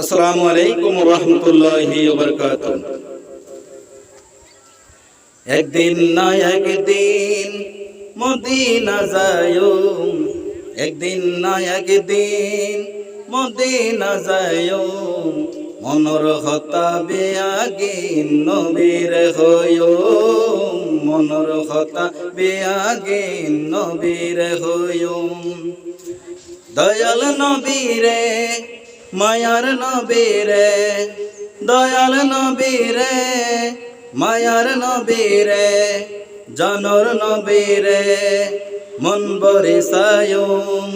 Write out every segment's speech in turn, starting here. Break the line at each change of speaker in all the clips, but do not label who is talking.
আসসালামু আলাইকুম একদিন না একদিন মদিনা একদিন না একদিন মদিনা যায়ো মনর হতা বেয়াগিন নবীর হয়ো মনর হতা বেয়াগিন নবীর হয়ো দয়াল নবীরে মায়ার নবীরে, দয়াল নবীরে, মায়ার নবীরে, জানর নবীরে, মন বরে সায়ুম,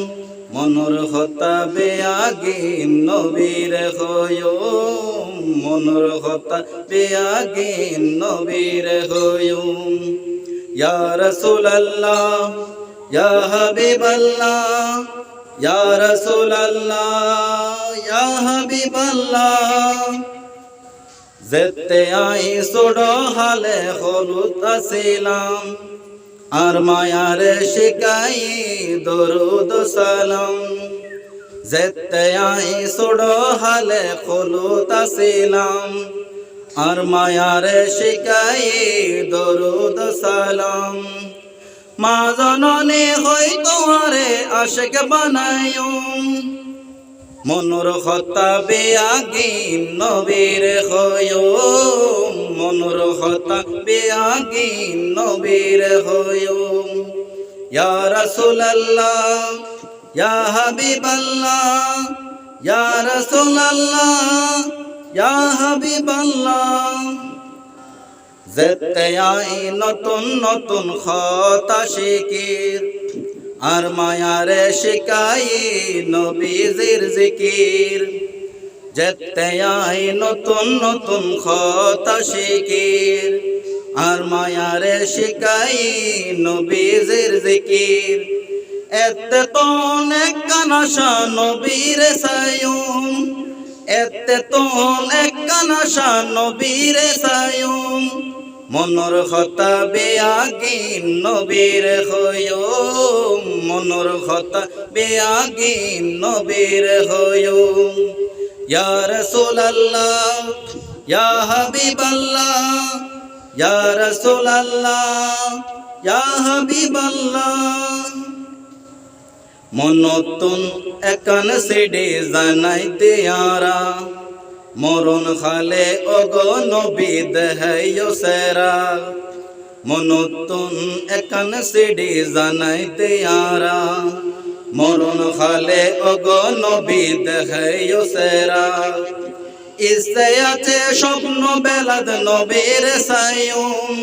মনর হতা বেয়াগি নবীরে হয়ো মনর হতা বেয়াগি নবীরে হয়ো ইয়া রাসূলুল্লাহ, ইয়া হাবিবাল্লাহ ইয়া রাসূলুল্লাহ, ইয়া হাবিবাল্লাহ। যেতে আই সোড় হালে হলুত আসিলাম, আর মায়ারে শিকাই দরুদ সালাম। যেতে আই সোড় হালে হলুত আসিলাম, আর মায়ারে শিকাই দরুদ সালাম। মা জননী হই তোমারে আশেক বানায়ুম মনোর হতা বেয়াগিন নবীর হয়ো। মনোর হতা বেয়াগিন নবীর হয়ো। ইয়া রাসূলুল্লাহ, ইয়া হাবিবাল্লাহ। যেতে আই নতুন নতুন খতা শিকির। আর মায়ারে শিকাই নবীজির জিকির। যেতে আই নতুন নতুন খতা শিকির। আর মায়ারে শিকাই নবীজির জিকির। এতে তো অনেক কানাশা নবীর সায়ুম। এতে তো অনেক কানাশা নবীর সায়ুম। মনর হতা বেয়াগিন নবীর হয়ো, মনর হতা বেয়াগিন নবীর হয়ো। ইয়া রাসূলুল্লাহ, ইয়া হাবিবাল্লাহ, ইয়া রাসূলুল্লাহ একান সিডি জানাই দিয়ারা মরণ খালে অগ নবীদ হেয় সেরা। মনতুন একান সিডি জানাই দিয়ারা মরণ খালে অগ নবীদ হেয় সেরা। ইচ্ছে আছে স্বপ্ন বেলাদ নবীর সায়ুম।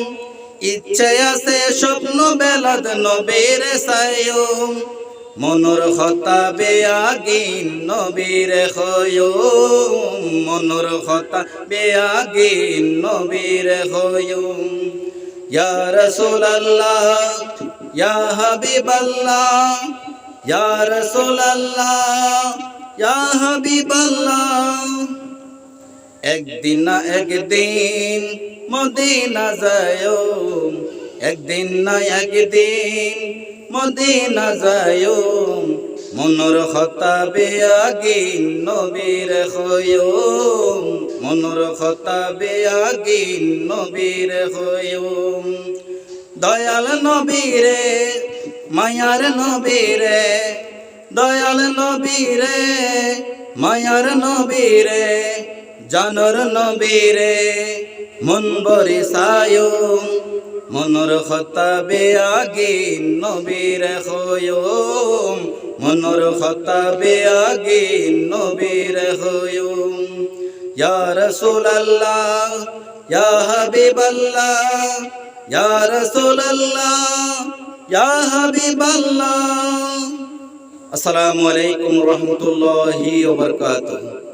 ইচ্ছে আছে স্বপ্ন বেলাদ নবীর সায়ুম। মনোর হতা বেয়াগিন নবীর হয়ো মনোর হতা বেয়াগিন নবীর হয়ো ইয়া রাসূলুল্লাহ, ইয়া হাবিবাল্লাহ, ইয়া রাসূলুল্লাহ, ইয়া হাবিবাল্লাহ। একদিন না একদিন মদিনা যায়ো একদিন না একদিন মদিনা যায়ো মনোর হতা বেয়াগিন নবীর হয়ো মনোর হতা বেয়াগিন নবীর হয়ো দয়াল নবীরে, মায়ার নবীরে, দয়াল নবীরে, মায়ার নবীরে, জানর নবীরে, মন বরি সায়ো মনোর হতা বেয়াগিন নবীর হয়ো মনোর হতা বেয়াগিন নবীর হয়ো ইয়া রাসূলুল্লাহ, ইয়া হাবিবাল্লাহ, ইয়া রাসূলুল্লাহ, ইয়া হাবিবাল্লাহ। আসসালামু আলাইকুম রহমতুল্লাহি ওয়া বারাকাতুহু।